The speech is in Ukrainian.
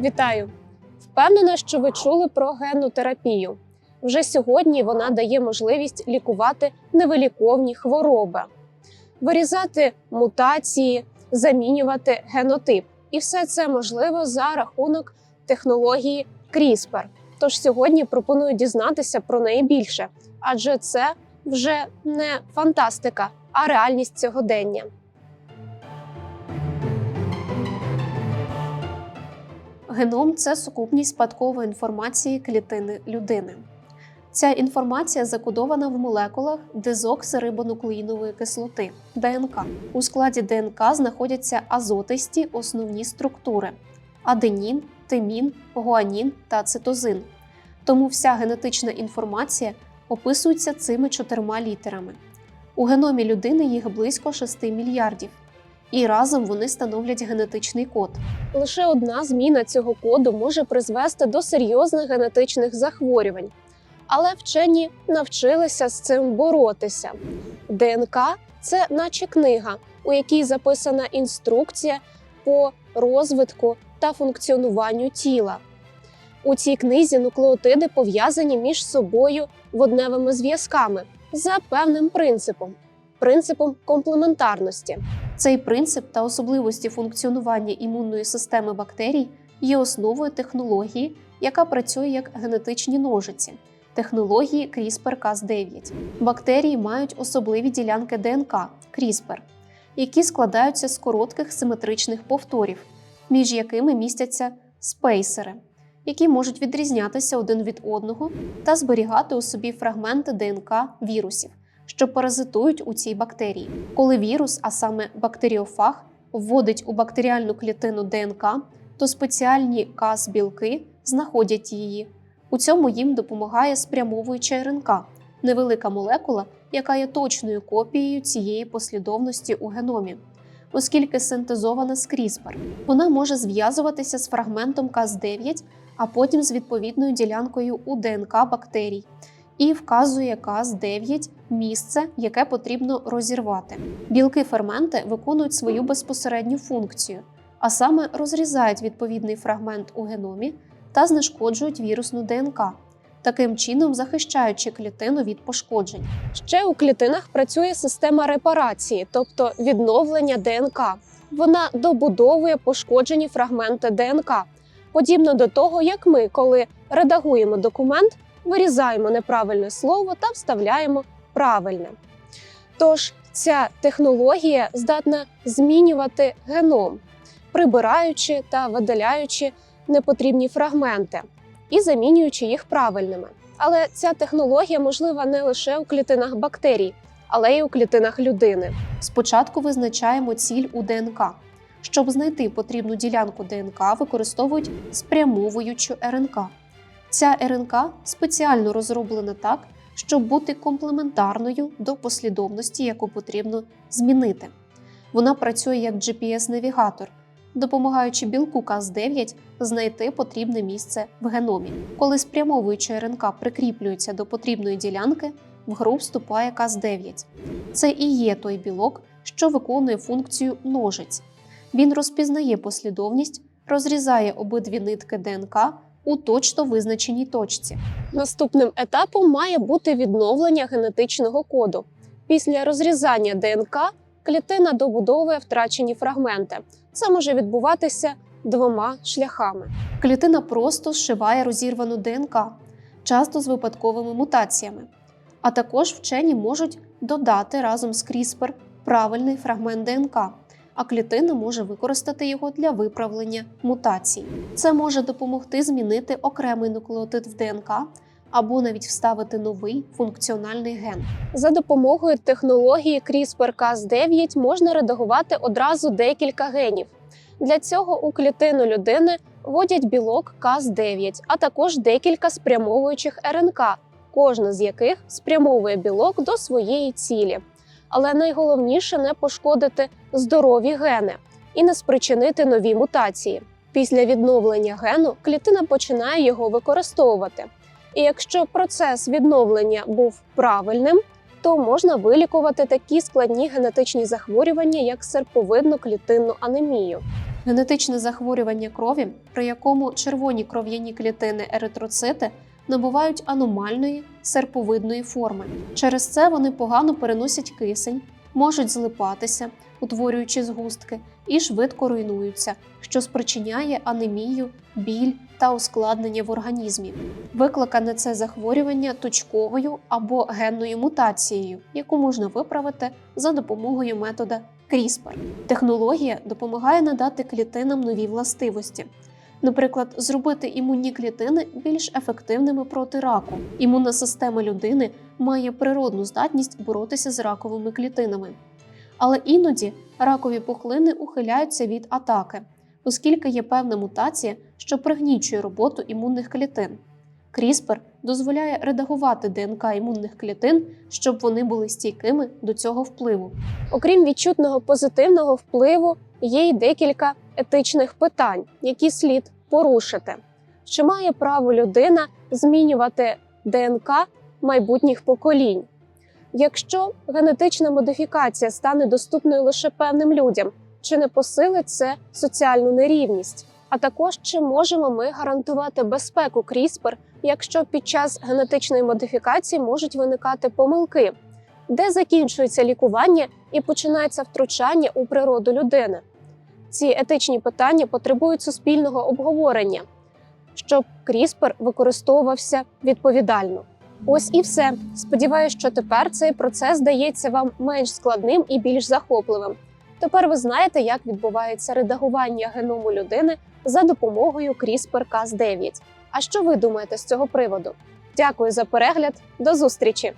Вітаю! Впевнена, що ви чули про генну терапію. Вже сьогодні вона дає можливість лікувати невиліковні хвороби, вирізати мутації, замінювати генотип. І все це можливо за рахунок технології CRISPR. Тож сьогодні пропоную дізнатися про неї більше, адже це вже не фантастика, а реальність сьогодення. Геном це сукупність спадкової інформації клітини людини. Ця інформація закодована в молекулах дезоксирибонуклеїнової кислоти ДНК. У складі ДНК знаходяться азотисті основні структури: аденін, тимін, гуанін та цитозин. Тому вся генетична інформація описується цими чотирма літерами. У геномі людини їх близько 6 мільярдів, і разом вони становлять генетичний код. Лише одна зміна цього коду може призвести до серйозних генетичних захворювань. Але вчені навчилися з цим боротися. ДНК це наче книга, у якій записана інструкція по розвитку та функціонуванню тіла. У цій книзі нуклеотиди пов'язані між собою водневими зв'язками за певним принципом принципом комплементарності. Цей принцип та особливості функціонування імунної системи бактерій є основою технології, яка працює як генетичні ножиці технології CRISPR-Cas9. Бактерії мають особливі ділянки ДНК CRISPR, які складаються з коротких симетричних повторів, між якими містяться спейсери, які можуть відрізнятися один від одного та зберігати у собі фрагменти ДНК вірусів що паразитують у цій бактерії. Коли вірус, а саме бактеріофаг, вводить у бактеріальну клітину ДНК, то спеціальні каз-білки знаходять її. У цьому їм допомагає спрямовуюча РНК невелика молекула, яка є точною копією цієї послідовності у геномі. Оскільки синтезована з CRISPR, вона може зв'язуватися з фрагментом Cas9, а потім з відповідною ділянкою у ДНК бактерій і вказує Cas9 місце, яке потрібно розірвати. Білки ферменти виконують свою безпосередню функцію, а саме розрізають відповідний фрагмент у геномі та знешкоджують вірусну ДНК. Таким чином захищаючи клітину від пошкоджень. Ще у клітинах працює система репарації, тобто відновлення ДНК. Вона добудовує пошкоджені фрагменти ДНК, подібно до того, як ми, коли редагуємо документ, вирізаємо неправильне слово та вставляємо правильне. Тож ця технологія здатна змінювати геном, прибираючи та видаляючи непотрібні фрагменти і замінюючи їх правильними. Але ця технологія можлива не лише у клітинах бактерій, але й у клітинах людини. Спочатку визначаємо ціль у ДНК. Щоб знайти потрібну ділянку ДНК, використовують спрямовуючу РНК. Ця РНК спеціально розроблена так, щоб бути комплементарною до послідовності, яку потрібно змінити. Вона працює як GPS-навігатор, допомагаючи білку Cas9 знайти потрібне місце в геномі. Коли спрямовуюча РНК прикріплюється до потрібної ділянки, в гру вступає Cas9. Це і є той білок, що виконує функцію ножиць. Він розпізнає послідовність, розрізає обидві нитки ДНК у точно визначеній точці. Наступним етапом має бути відновлення генетичного коду. Після розрізання ДНК клітина добудовує втрачені фрагменти. Це може відбуватися двома шляхами. Клітина просто зшиває розірвану ДНК, часто з випадковими мутаціями. А також вчені можуть додати разом з CRISPR правильний фрагмент ДНК а клітина може використати його для виправлення мутацій. Це може допомогти змінити окремий нуклеотид в ДНК або навіть вставити новий функціональний ген. За допомогою технології CRISPR-Cas9 можна редагувати одразу декілька генів. Для цього у клітину людини вводять білок Cas9, а також декілька спрямовуючих РНК, кожна з яких спрямовує білок до своєї цілі але найголовніше не пошкодити здорові гени і не спричинити нові мутації. Після відновлення гену клітина починає його використовувати. І якщо процес відновлення був правильним, то можна вилікувати такі складні генетичні захворювання, як серповидну клітинну анемію. Генетичне захворювання крові, при якому червоні кров'яні клітини еритроцити набувають аномальної серповидної форми. Через це вони погано переносять кисень, можуть злипатися, утворюючи згустки, і швидко руйнуються, що спричиняє анемію, біль та ускладнення в організмі. Викликане це захворювання точковою або генною мутацією, яку можна виправити за допомогою метода CRISPR. Технологія допомагає надати клітинам нові властивості. Наприклад, зробити імунні клітини більш ефективними проти раку. Імунна система людини має природну здатність боротися з раковими клітинами. Але іноді ракові пухлини ухиляються від атаки, оскільки є певна мутація, що пригнічує роботу імунних клітин. CRISPR дозволяє редагувати ДНК імунних клітин, щоб вони були стійкими до цього впливу. Окрім відчутного позитивного впливу, є й декілька етичних питань, які слід порушити. Чи має право людина змінювати ДНК майбутніх поколінь? Якщо генетична модифікація стане доступною лише певним людям, чи не посилить це соціальну нерівність? А також чи можемо ми гарантувати безпеку CRISPR, якщо під час генетичної модифікації можуть виникати помилки? Де закінчується лікування і починається втручання у природу людини? Ці етичні питання потребують суспільного обговорення, щоб CRISPR використовувався відповідально. Ось і все. Сподіваюсь, що тепер цей процес здається вам менш складним і більш захопливим. Тепер ви знаєте, як відбувається редагування геному людини за допомогою CRISPR-Cas9. А що ви думаєте з цього приводу? Дякую за перегляд. До зустрічі!